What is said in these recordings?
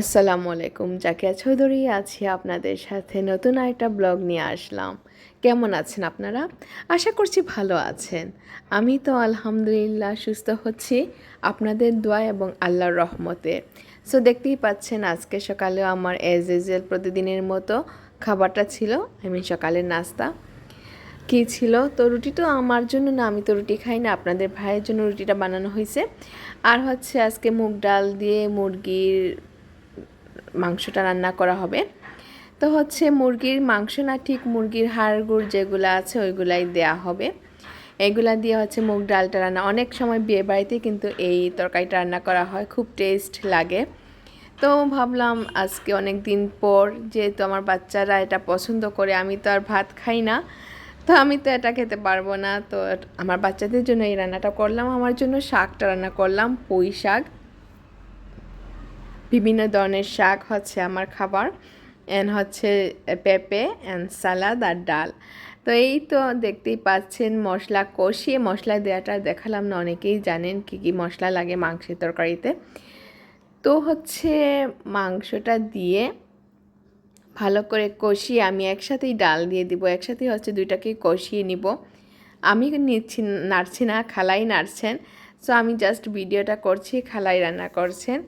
আসসালামু আলাইকুম, জাকিয়া চৌধুরী। আছি আপনাদের সাথে নতুন একটা ব্লগ নিয়ে আসলাম। কেমন আছেন আপনারা? আশা করছি ভালো আছেন। আমি তো আলহামদুলিল্লাহ সুস্থ হচ্ছি, আপনাদের দোয়া এবং আল্লাহর রহমতে। সো দেখতেই পাচ্ছেন আজকে সকালেও আমার এজ এজেল প্রতিদিনের মতো খাবারটা ছিল আমি সকালের নাস্তা। কী ছিল? তো রুটি তো আমার জন্য না, আমি তো রুটি খাই না, আপনাদের ভাইয়ের জন্য রুটিটা বানানো হয়েছে। আর হচ্ছে আজকে মুগ ডাল দিয়ে মুরগির মাংসটা রান্না করা হবে। তো হচ্ছে মুরগির মাংস না ঠিক মুরগির হাড়, গুড় যেগুলো আছে ওইগুলাই দেয়া হবে। এগুলা দিয়ে হচ্ছে মুগ ডালটা রান্না। অনেক সময় বিয়ে বাড়িতে কিন্তু এই তরকারিটা রান্না করা হয়, খুব টেস্ট লাগে। তো ভাবলাম আজকে অনেক দিন পর যেহেতু আমার বাচ্চারা এটা পছন্দ করে, আমি তো আর ভাত খাই না। তো আমি তো এটা খেতে পারব না। তো আমার বাচ্চাদের জন্য এই রান্নাটা করলাম। আমার জন্য শাকটা রান্না করলাম, পুঁই শাক। বিভিন্ন ধরনের শাক হচ্ছে আমার খাবার অ্যান্ড হচ্ছে পেঁপে অ্যান্ড সালাদ আর ডাল। তো এই তো দেখতেই পাচ্ছেন মশলা কষিয়ে মশলা দেওয়াটা দেখালাম না, অনেকেই জানেন কী কী মশলা লাগে মাংসের তরকারিতে। তো হচ্ছে মাংসটা দিয়ে ভালো করে কষিয়ে আমি একসাথেই ডাল দিয়ে দিব, একসাথেই হচ্ছে দুইটাকে কষিয়ে নিব। আমি নিচ্ছি, নাড়ছি না খালাই নাড়ছেন। সো আমি জাস্ট ভিডিওটা করছি খালাই রান্না করছেন।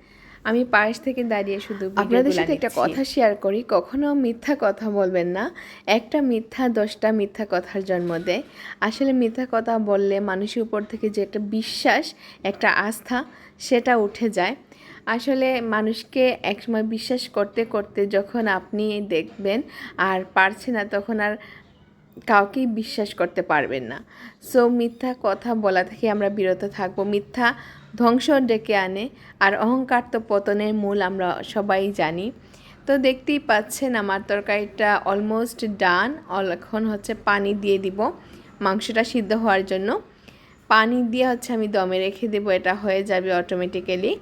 আমি পাশ থেকে দাঁড়িয়ে শুধু আপনাদের সাথে একটা কথা শেয়ার করি কখনো মিথ্যা কথা বলবেন না। একটা মিথ্যা দশটা মিথ্যা কথার জন্ম দেয়। আসলে মিথ্যা কথা বললে মানুষের উপর থেকে যে একটা বিশ্বাস একটা আস্থা সেটা উঠে যায়। আসলে মানুষকে একসময় বিশ্বাস করতে করতে যখন আপনি দেখবেন আর পারছে না তখন আর কাউকেই বিশ্বাস করতে পারবেন না। সো মিথ্যা কথা বলা থেকে আমরা বিরত থাকব। মিথ্যা ধ্বংস ডেকে আনে আর অহংকার তো পতনের মূল আমরা সবাই জানি। তো দেখতেই পাচ্ছেন আমার তরকারিটা অলমোস্ট ডান এখন হচ্ছে পানি দিয়ে দিব মাংসটা সিদ্ধ হওয়ার জন্য। পানি দিয়ে হচ্ছে আমি দমে রেখে দেবো, এটা হয়ে যাবে অটোমেটিক্যালি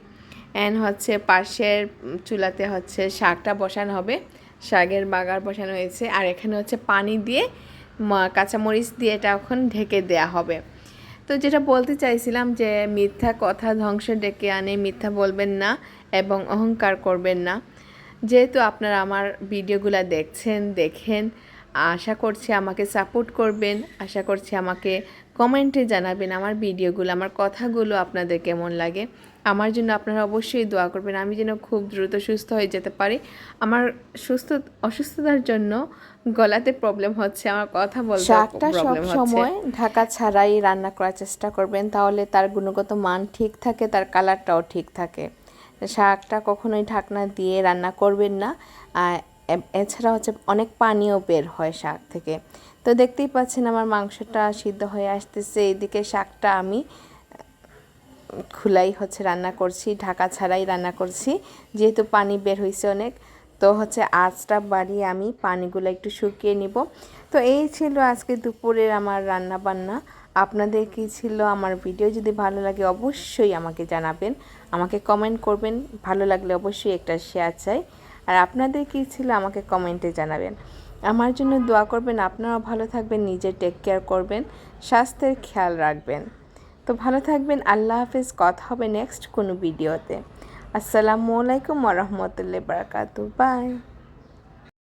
অ্যান্ড হচ্ছে পাশের চুলাতে হচ্ছে শাকটা বসানো হবে। শাকের বাগার বসানো হয়েছে। আর এখানে হচ্ছে পানি দিয়ে কাঁচামরিচ দিয়ে এটা এখন ঢেকে দেয়া হবে। তো যেটা বলতে চাইছিলাম যে, মিথ্যা কথা ধ্বংস ডেকে আনে, মিথ্যা বলবেন না এবং অহংকার করবেন না। যেহেতু আপনারা আমার ভিডিওগুলো দেখছেন, দেখেন আশা করছি আমাকে সাপোর্ট করবেন আশা করছি আমাকে কমেন্টে জানাবেন আমার ভিডিওগুলো আমার কথাগুলো আপনাদের কেমন লাগে। আমার জন্য আপনারা অবশ্যই দোয়া করবেন আমি যেন খুব দ্রুত সুস্থ হয়ে যেতে পারি। আমার সুস্থ অসুস্থতার জন্য গলাতে প্রবলেম হচ্ছে আমার কথা বলতে শাকটা সব সময় ঢাকা ছাড়াই রান্না করার চেষ্টা করবেন তাহলে তার গুণগত মান ঠিক থাকে তার কালারটাও ঠিক থাকে। শাকটা কখনোই ঢাকনা দিয়ে রান্না করবেন না এছাড়া হচ্ছে অনেক পানিও বের হয় শাক থেকে। তো দেখতেই পাচ্ছেন আমার মাংসটা সিদ্ধ হয়ে আসতেছে এইদিকে শাকটা আমি, খোলাই হচ্ছে রান্না করছি, ঢাকা ছাড়াই রান্না করছি, যেহেতু পানি বের হয়েছে অনেক, তো হচ্ছে আঁচটা বাড়িয়ে আমি পানিগুলো একটু শুকিয়ে নিব। তো এই ছিল আজকে দুপুরের আমার রান্না বান্না আপনাদের কি ছিল আমার ভিডিও? যদি ভালো লাগে অবশ্যই আমাকে জানাবেন, আমাকে কমেন্ট করবেন, ভালো লাগলে অবশ্যই একটা শেয়ার চাই। আর আপনাদের কী ছিল আমাকে কমেন্টে জানাবেন। আমার জন্য দোয়া করবেন, আপনারাও ভালো থাকবেন, নিজের টেক কেয়ার করবেন, স্বাস্থ্যের খেয়াল রাখবেন। তো ভালো থাকবেন, আল্লাহ হাফেজ, কথা হবে নেক্সট কোনো ভিডিওতে আসসালামু আলাইকুম ওরহমতুল্লাহ বারাকাতু বাই